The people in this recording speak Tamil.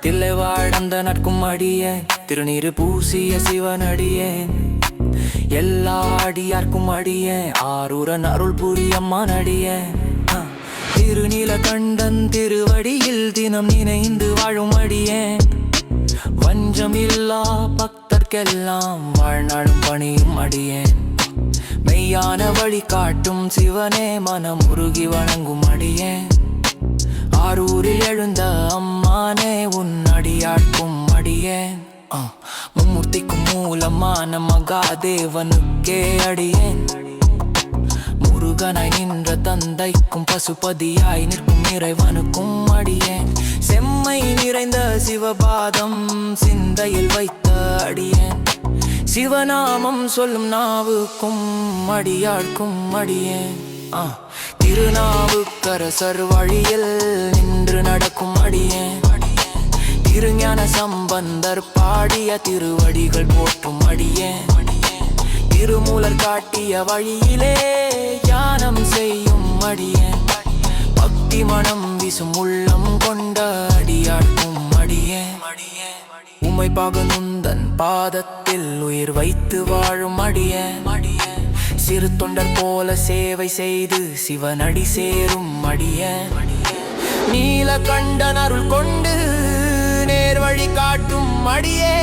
தில்லை வாழ்ந்த நட்கும் அடியே திருநீரு பூசிய சிவனடியே. எல்லா அடியார்க்கும் அடியே ஆரூரன் அருள் புரியம்மா நடியே திருநீல கண்டன் திருவடியில் தினம் நினைந்து வாழும் அடியே. வஞ்சமில்லா பக்தர்க்கெல்லாம் வாழ்நாளும் பணியும் அடியேன் மெய்யான வழி காட்டும் சிவனே மனம் உருகி வணங்கும் அடியேன் ஆரூரில் எழுந்த அம்மானே உன் அடியாட்கும் அடியேன் மும்மூர்த்திக்கும் மூலமான மகாதேவனுக்கே அடியேன். முருகனாய் நின்ற தந்தைக்கும் பசுபதியாய் நிற்கும் இறைவனுக்கும் அடியேன். செம்மை நிறைந்த சிவபாதம் சிந்தையில் வைத்த அடியேன். சிவநாமம் சொல்லும் நாவுக்கும் அடியாட்கும் அடியேன். ஆ, திருநாவுக்கரசர் வழியில் நின்று நடக்கும் அடியேன் திருஞான சம்பந்தர் பாடிய திருவடிகள் போற்றும் அடியேன் திருமூலர் காட்டிய வழியிலே தியானம் செய்யும் அடியேன் பக்தி மனம் வீசும் உள்ளம் கொண்ட அடியாட்கும் அடியேன் உமை பாகனுந்தன் பாதத்தில் உயிர் வைத்து வாழும் அடியேன் அடியேன் சிறு தொண்டர் போல சேவை செய்து சிவனடி சேரும் அடியேன் நீலகண்டன் அருள் கொண்டு நேர் வழி காட்டும் அடியே.